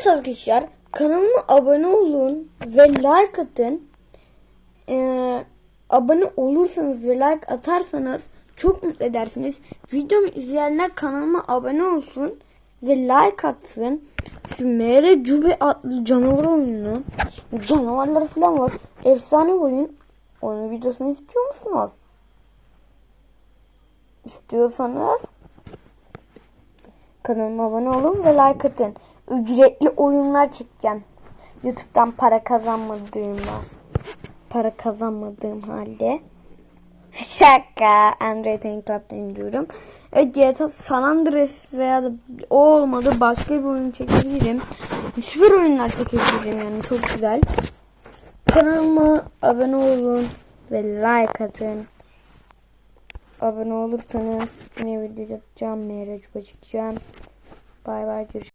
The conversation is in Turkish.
Evet arkadaşlar kanalıma abone olun ve like atın. Ee, abone olursanız ve like atarsanız çok mutlu edersiniz. Videomu izleyenler kanalıma abone olsun ve like atsın. Şu Mere Cube adlı canavar oyunu. Canavarlar falan var. Efsane oyun. Onun videosunu istiyor musunuz? İstiyorsanız kanalıma abone olun ve like atın. Ücretli oyunlar çekeceğim. YouTube'dan para kazanmadığımda. Para kazanmadığım halde. Şaka. Android Club'da indiriyorum. Evet GTA San Andreas veya da o olmadı başka bir oyun çekebilirim. Süper oyunlar çekebilirim yani çok güzel. Kanalıma abone olun ve like atın. Abone olursanız yine video yapacağım. Meyre çıkacağım. Bay bay görüşürüz.